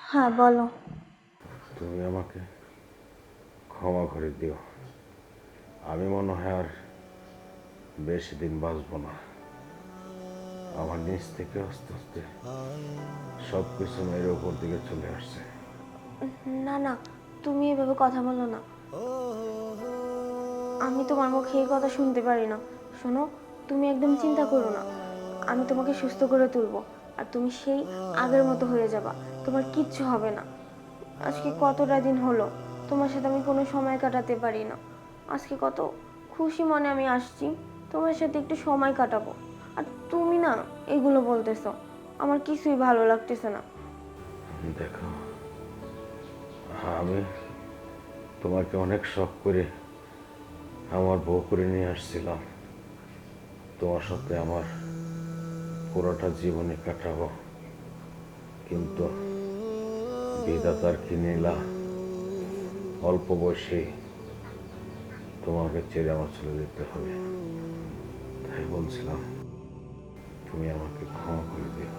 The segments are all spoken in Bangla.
হ্যাঁ বলো। তুমি আমাকে ক্ষমা করে দিও। আমি মনে হয় আর বেশি দিন বাঁচবো না। আমার নিচ থেকে আস্তে আস্তে সব কিছু মেয়ের ওপর দিকে চলে আসছে। না না তুমি এভাবে কথা বলো না। আমি তোমার মুখে এই কথা শুনতে পারি না। শোনো তুমি একদম চিন্তা করো না। আমি তোমাকে সুস্থ করে তুলবো। আর তুমি সেই আগের মতো হয়ে যাবা। তোমার কিচ্ছু হবে না। আজকে কতটা দিন হলো? তোমার সাথে আমি কোনো সময় কাটাতে পারি না। আজকে কত খুশি মনে আমি আসছি, তোমার সাথে একটু সময় কাটাবো। আর তুমি না এগুলো বলতেছো, আমার কিছুই ভালো লাগতেছে না। দেখো, আমি তোমাকে অনেক শখ করে আমার বউ করে নিয়ে আসছিলাম। তোমার সাথে আমার পুরোটা জীবনে কাটাবো। কিন্তু বিধাতার কি নীলা? অল্প বয়সে তোমাকে ছেড়ে আমার চলে যেতে হবে। তাই বলছিলাম, তুমি আমাকে ক্ষমা করে দিও।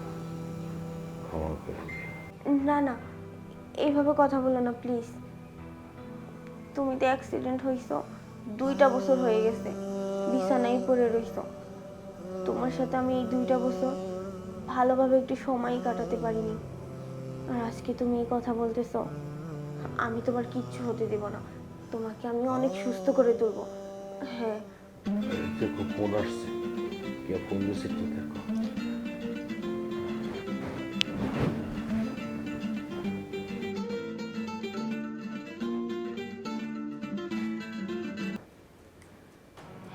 ক্ষমা করে দিও। না না, এইভাবে কথা বলো না, প্লিজ। তুমি তো অ্যাক্সিডেন্ট হইছো, দুইটা বছর হয়ে গেছে, বিছানায় পড়ে রইছো। তোমার সাথে আমি এই দুইটা বছর ভালোভাবে একটু সময় কাটাতে পারিনি। আর আজকে তুমি এই কথা বলতেছো আমি তোমার কিচ্ছু হতে দেব না। তোমাকে আমি অনেক সুস্থ করে তুলবো। হ্যাঁ। দেখো ফোন আসছে কে ফোন দিয়েছে একটু দেখো।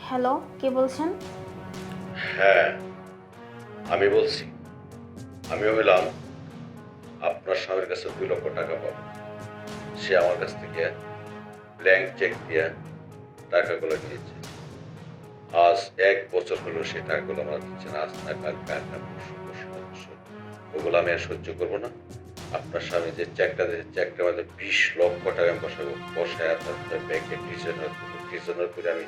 হ্যালো কে বলছেন? হ্যাঁ আমি বলছি, আমি হইলাম আপনার স্বামীর কাছে দুই লক্ষ টাকা পাবো। সে আমার কাছ থেকে ব্ল্যাঙ্ক চেক দিয়ে টাকাগুলো নিয়েছে। আজ এক বছর হলো সেই টাকাগুলো আমার দিচ্ছে না। আজ না কাল কাল। ওগুলো আমি আর সহ্য করব না। আপনার স্বামী যে চেকটা দিয়েছে, চেকটার মধ্যে বিশ লক্ষ টাকা আমি বসাবো। বসায় আপনার ব্যাংকে ডিসিশনার করে আমি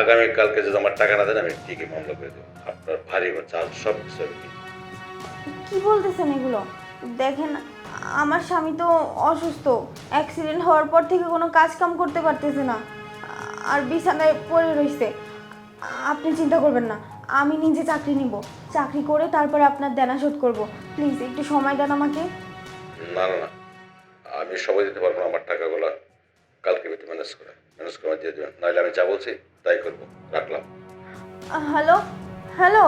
আগামীকালকে যদি আমার টাকা না দেন আমি ঠিকই মামলা করে দেবো। আপনার ভারী বা চার্জ সব কিছু আমি কি বলতেছেন এগুলো? দেখেন আমার স্বামী তো অসুস্থ। অ্যাক্সিডেন্ট হওয়ার পর থেকে কোনো কাজ কাম করতে পারতেছে না। আর বিছানায় পড়ে রয়েছে আপনি চিন্তা করবেন না আমি নিজে চাকরি নিব। চাকরি করে তারপরে আপনার দেনা শোধ করব। প্লিজ একটু সময় দেন আমাকে। না না না। আমি সবাই দিতে পারব না আমার টাকাগুলো। কালকে ম্যানেজ করে ম্যানেজ করে দিয়ে দেবেন। নাহলে আমি যা বলছি তাই করব রাখলাম। Hello hello.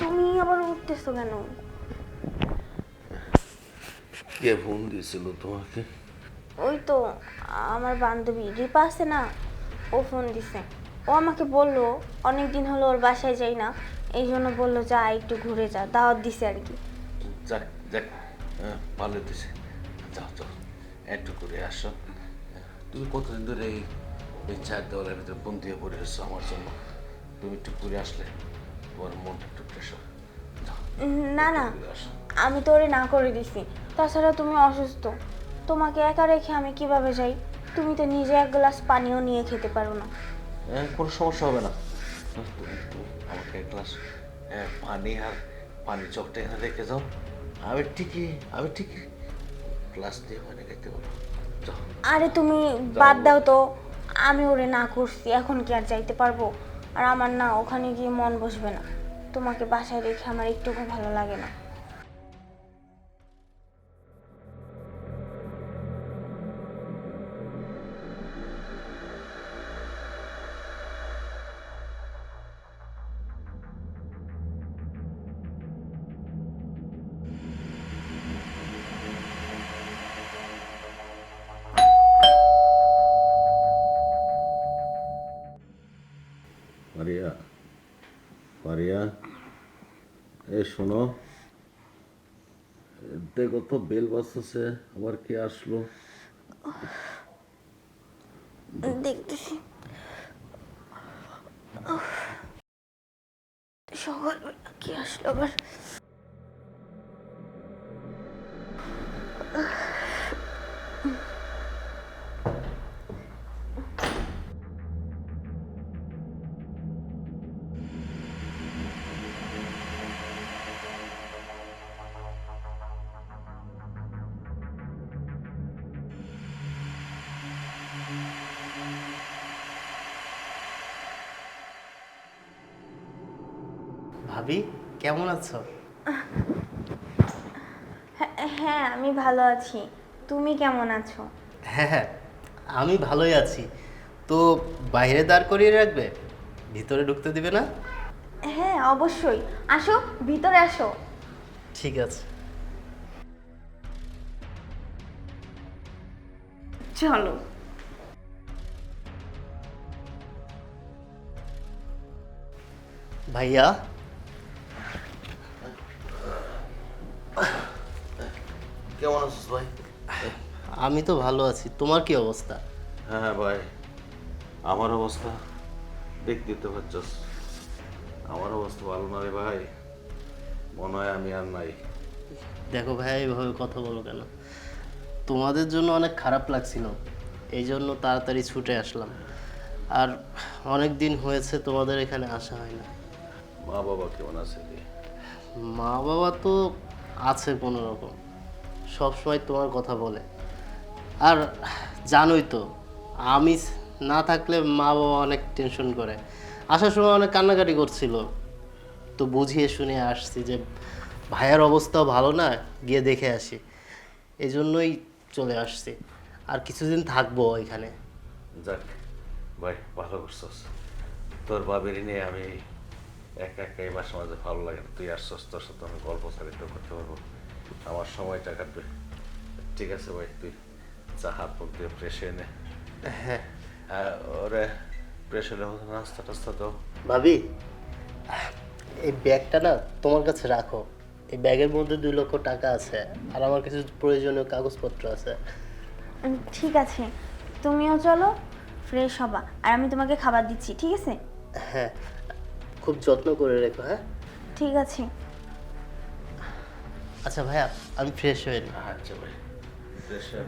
তুমি আবার উঠতেছো কেন? কে ফোন দিয়েছিল তোমাকে? ওই তো আমার বান্ধবী রিপা আছে না ও ফোন দিছে। ও আমাকে বলল অনেক দিন হলো ওর বাসায় যাই না এই জন্য বলল যা একটু ঘুরে যা। দাওয়াত দিছে আর কি। যাক যাক হ্যাঁ, ভালো দিছে। যাও যাও একটু করে আসো। তুমি কতদিন ধরে এই এই চার দেওয়ালের ভিতরে বন্দি হয়ে পড়ে এসছো আমার জন্য? তুমি একটু ঘুরে আসলে। তোমার মনটা একটু উম, না না আমি তো ওরে না করে দিছি। তাছাড়া তুমি অসুস্থ। তোমাকে একা রেখে আমি কীভাবে যাই? তুমি তো নিজে এক গ্লাস পানিও নিয়ে খেতে পারো না। হ্যাঁ, কোনো সমস্যা হবে না। আমাকে এক গ্লাস হ্যাঁ, পানি আর পানি চকটা এখানে রেখে যাও। আমি ঠিকই আমি ঠিকই গ্লাস দিয়ে পানি খেতে পারব। আরে তুমি বাদ দাও তো। আমি ওরে না করছি। এখন কি আর যাইতে পারব? আর আমার না ওখানে গিয়ে মন বসবে না। তোমাকে বাসায় রেখে আমার একটুকু ভালো লাগে না। পারিয়া। এ, শোনো। দেখো তো, বেল বাজতেছে, আবার কে আসলো? দেখতেছি। সকালবেলা কি আসলো আবার? ভাবি কেমন আছো? হ্যাঁ, হ্যাঁ আমি ভালো আছি। তুমি কেমন আছো? হ্যাঁ হ্যাঁ আমি ভালোই আছি। তো বাইরে দাঁড় করিয়ে রাখবে? ভিতরে ঢুকতে দিবে না? হ্যাঁ অবশ্যই। আসো ভিতরে আসো। ঠিক আছে। চলো। ভাইয়া কেমন আছিস ভাই? আমি তো ভালো আছি। তোমার কি অবস্থা? হ্যাঁ ভাই। আমার অবস্থা দেখতে তো পাচ্ছস। আমার অবস্থা ভালো না রে ভাই। মনে হয় আমি আর নাই। দেখো ভাইয়া এইভাবে কথা বলো কেন? তোমাদের জন্য অনেক খারাপ লাগছিল। এই জন্য তাড়াতাড়ি ছুটে আসলাম। আর অনেক দিন হয়েছে তোমাদের এখানে আসা হয় না। মা বাবা কেমন আছে রে? মা বাবা তো আছে কোনো রকম সবসময় তোমার কথা বলে। আর জানোই তো আমি না থাকলে মা বাবা অনেক টেনশন করে। আসার সময় অনেক কান্নাকাটি করছিল। তো বুঝিয়ে শুনে আসছি যে, ভাইয়ের অবস্থাও ভালো না, গিয়ে দেখে আসি। এই জন্যই চলে আসছি। আর কিছুদিন থাকব এখানে যাক, ভাই, ভালো করছস। তোর বাবের নিয়ে আমি একা একা মাসে মাঝে ভালো লাগে তুই আসছস, তোর সাথে আমি গল্প চালিত করতে পারব। আমার সময়টা কাটবে। ঠিক আছে ভাই তুই চা হাত মুখ দিয়ে ফ্রেশ হয়ে নে। হ্যাঁ। ওরে ফ্রেশ নাস্তা টাস্তা তো ভাবি এই ব্যাগটা না তোমার কাছে রাখো। এই ব্যাগের মধ্যে দুই লক্ষ টাকা আছে আর আমার কিছু প্রয়োজনীয় কাগজপত্র আছে। ঠিক আছে। তুমিও চলো ফ্রেশ হবা। আর আমি তোমাকে খাবার দিচ্ছি ঠিক আছে? হ্যাঁ খুব যত্ন করে রেখো হ্যাঁ? ঠিক আছে। আচ্ছা ভাইয়া আমি ফ্রেশ হয়ে নিই আচ্ছা ভাই ফ্রেশ হয়ে।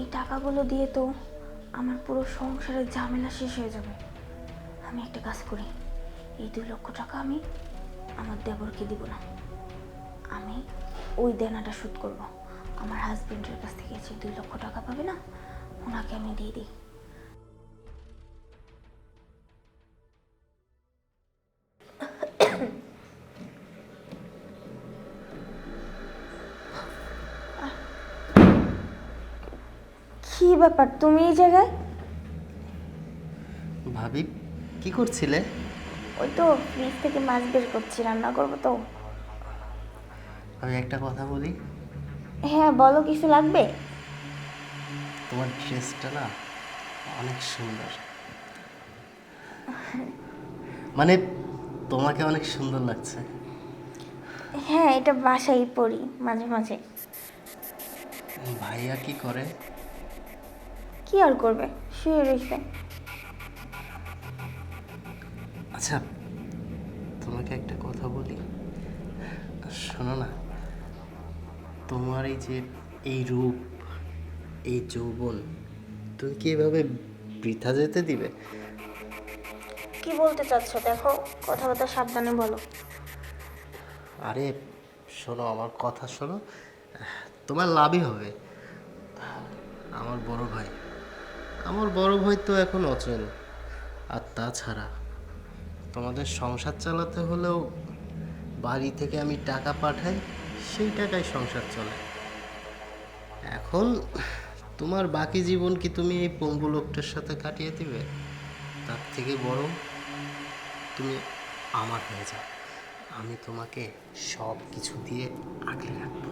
এই টাকাগুলো দিয়ে তো আমার পুরো সংসারের ঝামেলা শেষ হয়ে যাবে। আমি একটা কাজ করি এই দু লক্ষ টাকা আমি আমার দেবরকে দিব না। আমি ওই দেনাটা শোধ করব। আমার হাজবেন্ডের কাছ থেকে যে দুই লক্ষ টাকা পাবে না ওনাকে আমি দিয়ে দিই। কি ব্যাপার? তুমি এই জায়গায়? ভাবি কি করছিলে? ওই তো ফ্রিজ থেকে মাছ বের করছি রান্না করব তো। আমি একটা কথা বলি? হ্যাঁ বলো কিছু লাগবে? তোমার ড্রেসটা না অনেক সুন্দর। মানে তোমাকে অনেক সুন্দর লাগছে। হ্যাঁ এটা বাসায় পড়ি মাঝে মাঝে। ভাইয়া কি করে? কি আর করবে? শুয়ে রয়েছে আচ্ছা তোমাকে একটা কথা বলি। শোনো না তোমার এই যে এই রূপ এই যৌবন তুমি কি এভাবে বৃথা যেতে দিবে? কি বলতে চাচ্ছ? দেখো কথাবার্তা সাবধানে বলো। আরে শোনো আমার কথা শোনো। তোমার লাভই হবে। আমার বড় ভাই। আমার বড় ভাই তো এখন অচল। আর তাছাড়া তোমাদের সংসার চালাতে হলেও বাড়ি থেকে আমি টাকা পাঠাই। সেই টাকায় সংসার চলে। এখন তোমার বাকি জীবন কি তুমি এই পঙ্গু লোকটার সাথে কাটিয়ে দিবে? তার থেকে বরং তুমি আমার হয়ে যাও। আমি তোমাকে সব কিছু দিয়ে আগলে রাখব।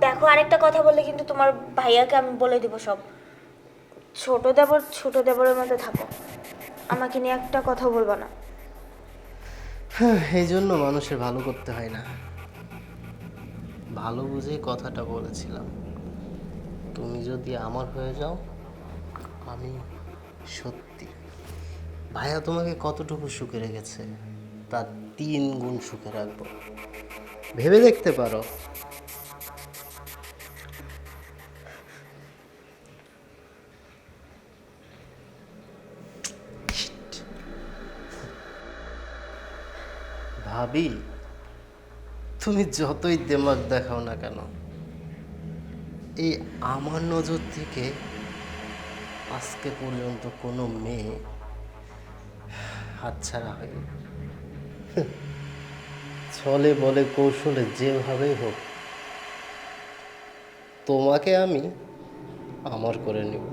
দেখো আরেকটা কথা বললে কিন্তু তোমার ভাইয়াকে আমি বলে দিব সব। ছোট দেবর ছোট দেবরের মধ্যে থাকো। আমাকে নিয়ে একটা কথা বলবা না। হ্যাঁ, এই জন্য মানুষের ভালো করতে হয় না। ভালো বুঝেই কথাটা বলেছিলাম। তুমি যদি আমার হয়ে যাও, আমি সত্যি। ভাইয়া তোমাকে কতটুকু সুখে রেখেছে তার তিন গুণ সুখে রাখব। ভেবে দেখতে পারো। ভাবি তুমি যতই দেমাগ দেখাও না কেন, এই আমার নজর থেকে আজকে পর্যন্ত কোনো মেয়ে হাতছাড়া হয়নি। ছলে বলে কৌশলে যেভাবেই হোক, তোমাকে আমি আমার করে নেব।